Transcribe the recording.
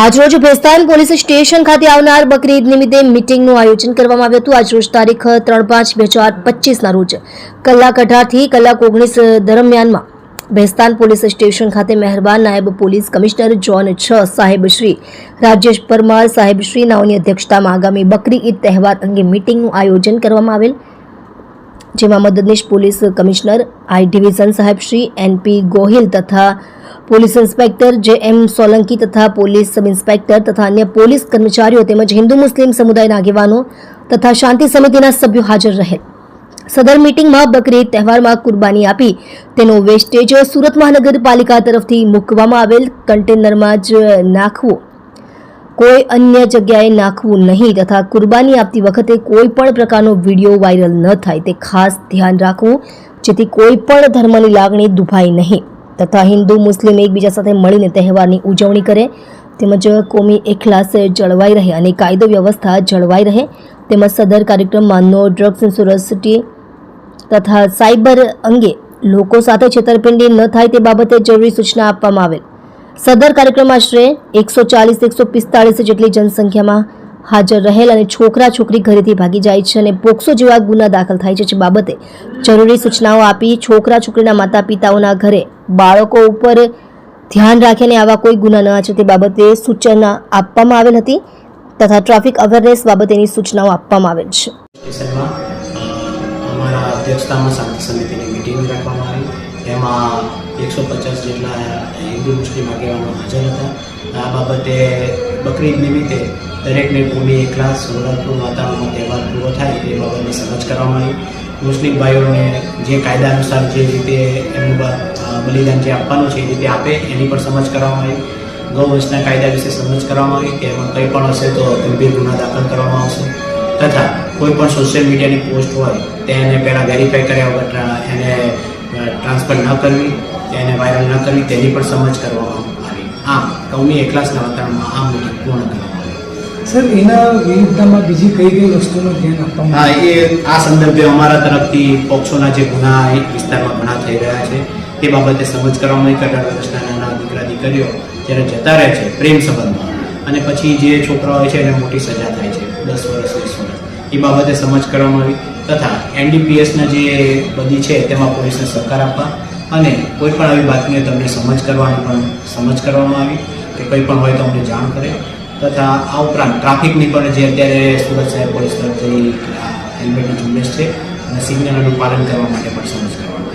આજરોજ Bhestan police station ખાતે આવનાર બકરી ઈદ નિમિત્તે મિટિંગનું આયોજન કરવામાં આવ્યું હતું. આજરોજ તારીખ ત્રણ પાંચ બે હજાર પચીસના રોજ કલાક અઢારથી કલાક ઓગણીસ દરમિયાનમાં ભેસ્તાન પોલીસ સ્ટેશન ખાતે મહેરબાન નાયબ પોલીસ કમિશનર જોન છ સાહેબ શ્રી, રાજેશ પરમાર સાહેબ શ્રી નાઓની અધ્યક્ષતામાં આગામી બકરી ઈદ તહેવાર અંગે મિટિંગનું આયોજન કરવામાં આવેલ. જેમાં મદદનીશ પોલીસ કમિશનર, આઈ ડિવિઝન સાહેબ શ્રી એનપી ગોહિલ તથા પોલીસ ઇન્સ્પેક્ટર જે એમ સોલંકી તથા પોલીસ સબ ઇન્સ્પેક્ટર તથા અન્ય પોલીસ કર્મચારીઓ તેમજ હિન્દુ મુસ્લિમ સમુદાયના આગેવાનો તથા શાંતિ સમિતિના સભ્યો હાજર રહેલ. સદર મિટિંગમાં બકરી તહેવારમાં કુરબાની આપી તેનો વેસ્ટેજ સુરત મહાનગરપાલિકા તરફથી મૂકવામાં આવેલ કન્ટેનરમાં જ નાખવો. કોઈ અન્ય જગ્યાએ નાખવું નહીં તથા કુરબાની આપતી વખતે કોઈ પણ પ્રકારનો વીડિયો વાયરલ ન થાય તે ખાસ ધ્યાન રાખવું, જેથી કોઈ પણ ધર્મની લાગણી દુભાય નહીં. તથા હિન્દુ, મુસ્લિમ એકબીજા સાથે મળીને તહેવારની ઉજવણી કરે તેમજ કોમી એખલાસ જળવાઈ રહે અને કાયદો વ્યવસ્થા જળવાઈ રહે તેમજ સદર કાર્યક્રમમાં નો ડ્રગ્સ ઇન્સ્યોરન્સિટી તથા સાયબર અંગે લોકો સાથે છેતરપિંડી ન થાય તે બાબતે જરૂરી સૂચના આપવામાં આવેલ. સદર કાર્યક્રમ આશરે એકસો ચાલીસ, એકસો પિસ્તાળીસ જેટલી જનસંખ્યામાં હાજર રહેલ અને છોકરા છોકરી ઘરેથી ભાગી જાય છે અને પોક્સો જેવા ગુના દાખલ થાય છે, જે બાબતે જરૂરી સૂચનાઓ આપી છોકરા છોકરીના માતા પિતાઓના ઘરે બાળકો ઉપર ધ્યાન રાખીને આવા કોઈ ગુના ન આચરે તે બાબતે સૂચના આપવામાં આવેલ હતી તથા ટ્રાફિક અવેરનેસ બાબતેની સૂચનાઓ આપવામાં આવેલ છે. અધ્યક્ષતામાં શાંતિ સમિતિની મિટિંગ રાખવામાં આવી. એમાં એકસો પચાસ જેટલા હિન્દુ મુસ્લિમ આગેવાનો હાજર હતા. આ બાબતે બકરી ઈદ નિમિત્તે દરેકને પૂરી ક્લાસ નવરાત્રનું વાતાવરણમાં તહેવાર પૂરો થાય એ બાબતની સમજ કરવામાં આવી. મુસ્લિમ ભાઈઓને જે કાયદા અનુસાર જે રીતે એમનું બલિદાન જે આપવાનું છે એ રીતે આપે એની પણ સમજ કરવામાં આવી. ગૌવંશના કાયદા વિશે સમજ કરવામાં આવી કે એમાં કંઈ પણ હશે તો ગંભીર ગુના દાખલ કરવામાં આવશે. તથા કોઈ પણ સોશિયલ મીડિયાની પોસ્ટ હોય તેને પહેલાં વેરીફાઈ કર્યા વગર એને ટ્રાન્સફર ન કરવી તેને વાયરલ ન કરવી તેની પણ સમજ કરવામાં આવી. આમ કૌમી એકલાસના વાતાવરણમાં આ મિટિંગ પૂર્ણ કરવામાં સર એના વિરુદ્ધમાં બીજી કઈ કઈ વસ્તુનું ધ્યાન આપવામાં હા એ આ સંદર્ભે અમારા તરફથી પોક્સોના જે ગુના એ વિસ્તારમાં ઘણા થઈ રહ્યા છે તે બાબતે સમજ કરવામાં આવી. કે અઢાર વર્ષના નાના દીકરા દીકરીઓ જ્યારે જતા રહે છે પ્રેમ સંબંધમાં અને પછી જે છોકરા હોય છે એને મોટી સજા થાય છે દસ વર્ષ વીસ વર્ષ એ બાબતે સમજ કરવામાં આવી. તથા એનડીપીએસના જે બધી છે તેમાં પોલીસને સહકાર આપવા અને કોઈ પણ આવી બાતમીઓ તમને સમજ કરવાની પણ સમજ કરવામાં આવી કે કંઈ પણ હોય તો અમને જાણ કરે. તથા આ ઉપરાંત ટ્રાફિકની પણ જે અત્યારે સુરત શહેર પોલીસ તરફથી હેલ્મેટની ઝુંબેશ છે અને સિગ્નલનું પાલન કરવા માટે પણ સમજ કરવામાં આવી